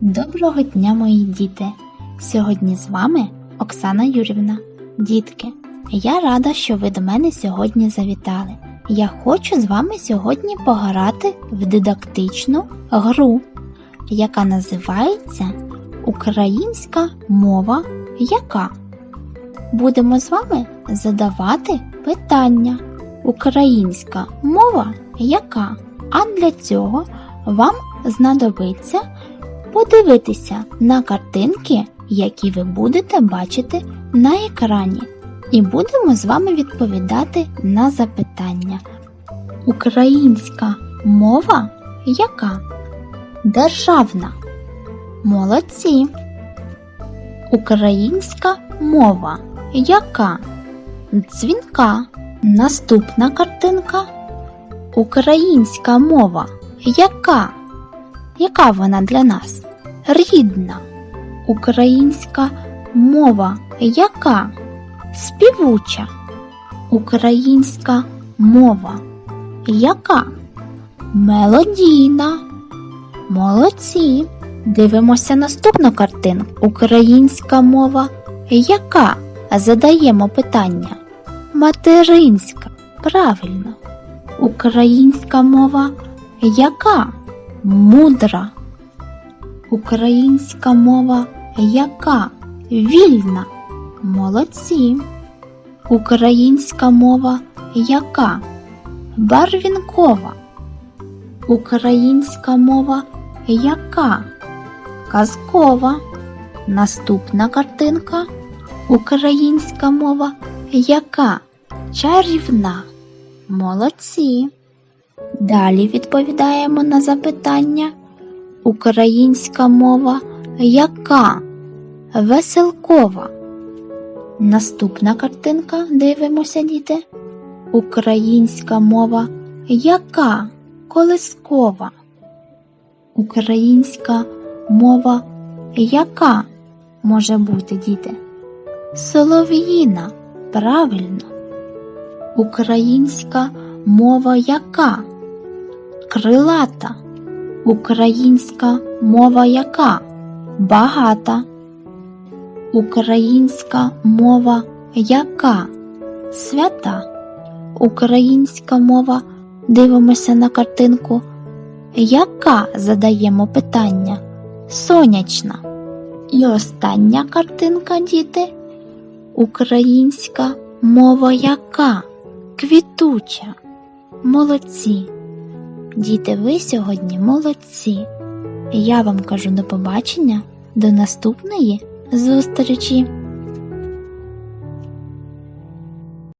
Доброго дня, мої діти! Сьогодні з вами Оксана Юрівна. Дітки, я рада, що ви до мене сьогодні завітали. Я хочу з вами сьогодні пограти в дидактичну гру, яка називається Українська мова яка? Будемо з вами задавати питання. Українська мова яка? А для цього вам знадобиться подивитися на картинки, які ви будете бачити на екрані, і будемо з вами відповідати на запитання. Українська мова яка? Державна. Молодці. Українська мова яка? Дзвінка. Наступна картинка. Українська мова яка? Яка вона для нас? Рідна. Українська мова яка? Співуча. Українська мова яка? Мелодійна. Молодці. Дивимося наступну картинку. Українська мова яка? Задаємо питання. Материнська. Правильно. Українська мова яка? Мудра. Українська мова яка? Вільна. Молодці. Українська мова яка? Барвінкова. Українська мова яка? Казкова. Наступна картинка. Українська мова яка? Чарівна. Молодці. Далі відповідаємо на запитання. Українська мова яка? Веселкова. Наступна картинка. Дивимося, діти. Українська мова яка? Колискова. Українська мова яка може бути, діти? Солов'їна. Правильно. Українська мова яка? Крилата. Українська мова яка? Багата. Українська мова яка? Свята. Українська мова. Дивимося на картинку. Яка задаємо питання? Сонячна. І остання картинка, діти. Українська мова яка? Квітуча. Молодці. Діти, ви сьогодні молодці. Я вам кажу до побачення, до наступної зустрічі.